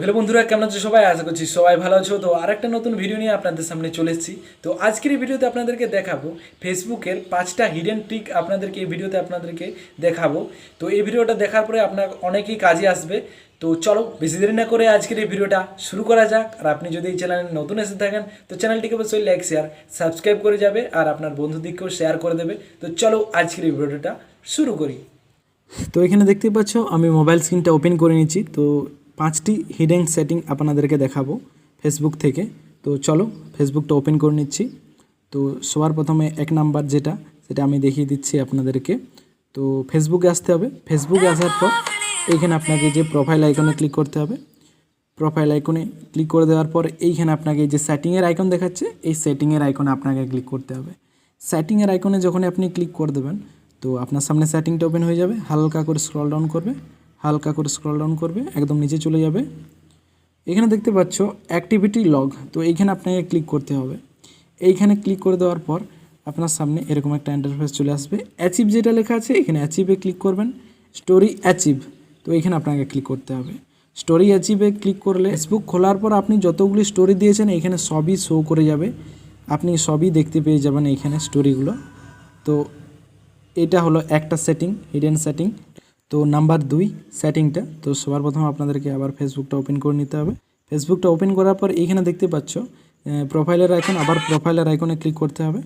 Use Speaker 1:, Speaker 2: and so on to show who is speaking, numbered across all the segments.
Speaker 1: Hello বন্ধুরা, কেমন আছো সবাই? আশা করছি সবাই ভালো আছো। তো আরেকটা নতুন ভিডিও নিয়ে আপনাদের সামনে চলে এসেছি। তো আজকের এই ভিডিওতে আপনাদেরকে দেখাবো ফেসবুকের পাঁচটা হিডেন ট্রিক আপনাদেরকে এই ভিডিওতে আপনাদেরকে দেখাবো। তো এই ভিডিওটা দেখার পরে আপনার অনেকেই কাজে আসবে। তো চলো, বেশি দেরি না করে আজকের এই ভিডিওটা শুরু করা যাক। আর আপনি যদি এই চ্যানেলে নতুন এসে থাকেন, তো চ্যানেলটিকে অবশ্যই লাইক শেয়ার সাবস্ক্রাইব করে যাবে। আর আপনার বন্ধুদেরকেও শেয়ার করে দেবে। তো চলো, আজকের এই ভিডিওটা শুরু করি। তো এখানে দেখতে পাচ্ছ, আমি মোবাইল স্ক্রিনটা ওপেন করে নিচ্ছি। তো পাঁচটি হিডেন সেটিং আপনাদেরকে দেখাবো ফেসবুক থেকে। তো চলো ফেসবুকটা ওপেন করে নিচ্ছি। তো সবার প্রথমে এক নাম্বার যেটা, সেটা আমি দেখিয়ে দিচ্ছি আপনাদেরকে। তো ফেসবুকে আসতে হবে। ফেসবুকে আসার পর এইখানে আপনাকে যে প্রোফাইল আইকনে ক্লিক করতে হবে প্রোফাইল আইকনে ক্লিক করে দেওয়ার পর এইখানে আপনাকে যে সেটিংয়ের আইকন দেখাচ্ছে, এই সেটিংয়ের আইকনে আপনাকে ক্লিক করতে হবে। সেটিংয়ের আইকনে যখন আপনি ক্লিক করে দেবেন, তো আপনার সামনে সেটিংটা ওপেন হয়ে যাবে। হালকা করে স্ক্রল ডাউন করবে। হালকা করে স্ক্রল ডাউন করবে, একদম নিচে চলে যাবে। এখানে দেখতে পাচ্ছ অ্যাক্টিভিটি লগ তো এইখানে আপনাকে ক্লিক করতে হবে। এইখানে ক্লিক করে দেওয়ার পর আপনার সামনে এরকম একটা ইন্টারফেস চলে আসবে। অ্যাচিভ যেটা লেখা আছে, এখানে অ্যাচিভে ক্লিক করবেন। স্টোরি অ্যাচিভ তো এইখানে আপনাকে ক্লিক করতে হবে। স্টোরি অ্যাচিভে ক্লিক করলে ফেসবুক খোলার পর আপনি যতগুলি স্টোরি দিয়েছেন, এখানে সবই শো করে যাবে। আপনি সবই দেখতে পেয়ে যাবেন এইখানে স্টোরিগুলো তো এটা হলো একটা সেটিং হিডেন সেটিং তো নাম্বার দুই সেটিংটা, তো সবার প্রথম আপনাদেরকে আবার ফেসবুকটা ওপেন করে নিতে হবে। ফেসবুকটা ওপেন করার পর এইখানে দেখতে পাচ্ছ প্রোফাইলের আইকন আবার প্রোফাইলের আইকনে ক্লিক করতে হবে।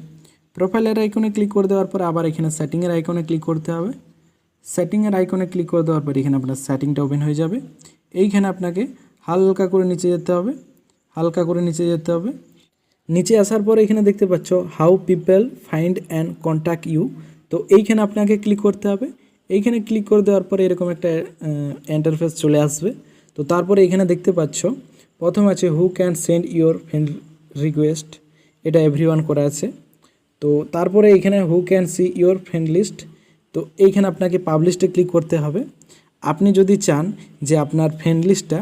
Speaker 1: প্রোফাইলের আইকনে ক্লিক করে দেওয়ার পর আবার এখানে সেটিংয়ের আইকনে ক্লিক করতে হবে। সেটিংয়ের আইকনে ক্লিক করে দেওয়ার পর এখানে আপনার সেটিংটা ওপেন হয়ে যাবে। এইখানে আপনাকে হালকা করে নিচে যেতে হবে, হালকা করে নিচে যেতে হবে। নিচে আসার পর এখানে দেখতে পাচ্ছ how people find and contact you তো এইখানে আপনাকে ক্লিক করতে হবে। এইখানে ক্লিক করে দেওয়ার পরে এরকম একটা ইন্টারফেস চলে আসবে। তো তারপরে এখানে দেখতে পাচ্ছ, প্রথম আছে who can send your friend request এটা এভরিওয়ান করা আছে। তো তারপরে এইখানে who can see your friend list তো এইখানে আপনাকে পাবলিশে ক্লিক করতে হবে। আপনি যদি চান যে আপনার ফ্রেন্ড লিস্টটা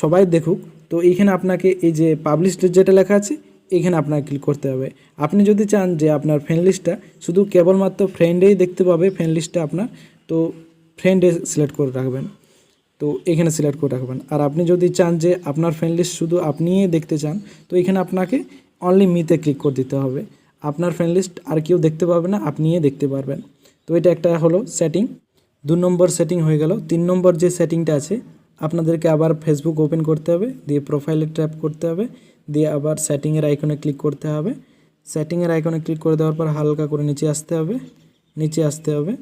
Speaker 1: সবাই দেখুক, তো এইখানে আপনাকে এই যে পাবলিশ যেটা লেখা আছে, এইখানে আপনাকে ক্লিক করতে হবে। আপনি যদি চান যে আপনার ফ্রেন্ড লিস্টটা শুধু কেবলমাত্র ফ্রেন্ডেই দেখতে পাবে ফ্রেন্ড লিস্টটা আপনার তো ফ্রেন্ডে সিলেক্ট করে রাখবেন। তো এখানে সিলেক্ট করে রাখবেন। আর আপনি যদি চান যে আপনার ফ্রেন্ড লিস্ট শুধু আপনিই দেখতে চান, তো এখানে আপনাকে অনলি মিতে ক্লিক করে দিতে হবে। আপনার ফ্রেন্ড লিস্ট আর কেউ দেখতে পাবে না, আপনিই দেখতে পারবেন। তো এটা একটা হলো সেটিং দু নম্বর সেটিং হয়ে গেল। তিন নম্বর যে সেটিংটা আছে, আপনাদেরকে আবার ফেসবুক ওপেন করতে হবে, দিয়ে প্রোফাইলে ট্যাপ করতে হবে, দিয়ে আবার সেটিংয়ের আইকনে ক্লিক করতে হবে। সেটিংয়ের আইকনে ক্লিক করে দেওয়ার পর হালকা করে নিচে আসতে হবে, নিচে আসতে হবে।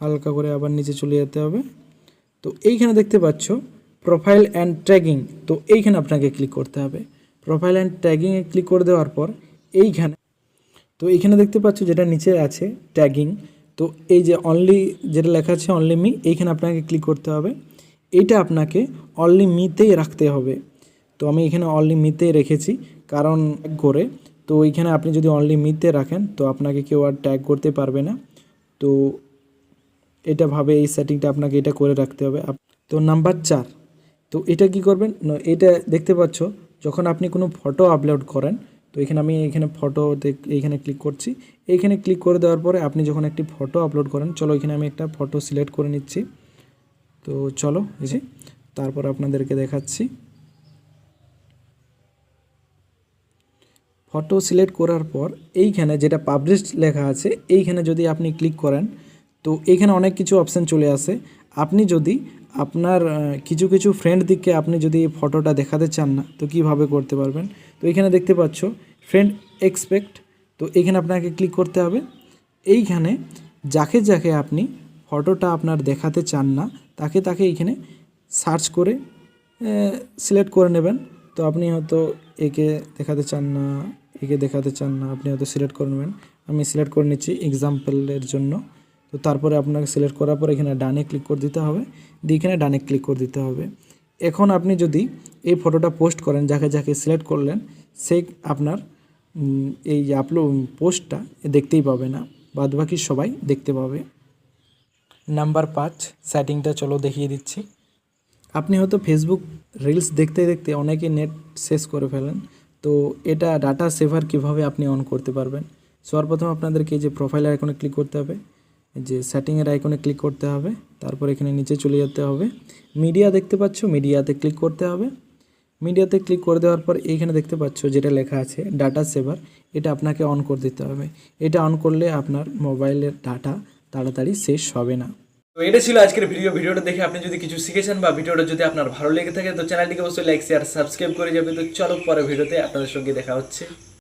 Speaker 1: হালকা করে আবার নিচে চলে যেতে হবে। তো এইখানে দেখতে পাচ্ছ প্রোফাইল অ্যান্ড ট্যাগিং তো এইখানে আপনাকে ক্লিক করতে হবে। প্রোফাইল অ্যান্ড ট্যাগিংয়ে ক্লিক করে দেওয়ার পর এইখানে, তো এইখানে দেখতে পাচ্ছ যেটা নিচে আছে ট্যাগিং তো এই যে অনলি যেটা লেখা আছে অনলি মি এইখানে আপনাকে ক্লিক করতে হবে। এইটা আপনাকে অনলি মিতেই রাখতে হবে। তো আমি এখানে অনলি মিতেই রেখেছি, কারণ করে, তো এইখানে আপনি যদি অনলি মিতে রাখেন, তো আপনাকে কেউ আর ট্যাগ করতে পারবে না। তো এটা ভাবে এই সেটিংটা আপনাকে এটা করে রাখতে হবে। তো নাম্বার চার, তো এটা কি করবেন? এটা দেখতে পাচ্ছ, যখন আপনি কোনো ফটো আপলোড করেন, তো এখানে আমি এখানে ফটো এইখানে ক্লিক করছি। এইখানে ক্লিক করে দেওয়ার পরে আপনি যখন একটি ফটো আপলোড করেন, চলো এখানে আমি একটা ফটো সিলেক্ট করে নিচ্ছি। তো চলো, এই তারপর আপনাদেরকে দেখাচ্ছি। ফটো সিলেক্ট করার পর এইখানে যেটা পাবলিশ লেখা আছে, এইখানে যদি আপনি ক্লিক করেন তো এইখানে অনেক কিছু অপশান চলে আসে। আপনি যদি আপনার কিছু কিছু ফ্রেন্ড দিককে আপনি যদি এই ফটোটা দেখাতে চান না, তো কীভাবে করতে পারবেন? তো এখানে দেখতে পাচ্ছ ফ্রেন্ড এক্সপেক্ট তো এইখানে আপনাকে ক্লিক করতে হবে। এইখানে যাকে যাকে আপনি ফটোটা আপনার দেখাতে চান না, তাকে তাকে এইখানে সার্চ করে সিলেক্ট করে নেবেন। তো আপনি হয়তো একে দেখাতে চান না, একে দেখাতে চান না, আপনি হয়তো সিলেক্ট করে নেবেন। আমি সিলেক্ট করে নিচ্ছি এক্সাম্পলের জন্য। তো তারপরে আপনাকে সিলেক্ট করার পর এখানে ডানে ক্লিক করে দিতে হবে। দিয়ে এখানে ডানে ক্লিক করে দিতে হবে। এখন আপনি যদি এই ফটোটা পোস্ট করেন, যাকে যাকে সিলেক্ট করলেন, সে আপনার এই আপলোড পোস্টটা দেখতেই পাবে না। বাদবাকি সবাই দেখতে পাবে। নাম্বার পাঁচ সেটিংটা চলো দেখিয়ে দিচ্ছি। আপনি হয়তো ফেসবুক রিলস দেখতে দেখতে অনেকে নেট শেষ করে ফেলেন। তো এটা ডাটা সেভার কীভাবে আপনি অন করতে পারবেন? সর্বপ্রথম আপনাদেরকে যে প্রোফাইলের আইকনে ক্লিক করতে হবে। যে সেটিংয়ের আইকনে ক্লিক করতে হবে, তারপর এখানে নিচে চলে যেতে হবে। মিডিয়া দেখতে পাচ্ছ? মিডিয়াতে ক্লিক করতে হবে। মিডিয়াতে ক্লিক করে দেওয়ার পর এইখানে দেখতে পাচ্ছ যেটা লেখা আছে ডাটা সেভার এটা আপনাকে অন করে দিতে হবে। এটা অন করলে আপনার মোবাইলের ডাটা তাড়াতাড়ি শেষ হবে না। তো এটা ছিল আজকের ভিডিও ভিডিওটা দেখে আপনি যদি কিছু শিখেছেন বা ভিডিওটা যদি আপনার ভালো লেগে থাকে, তো চ্যানেলটিকে অবশ্যই লাইক শেয়ার সাবস্ক্রাইব করে যাবে তো চলো পরে ভিডিওতে আপনাদের সঙ্গে দেখা হচ্ছে।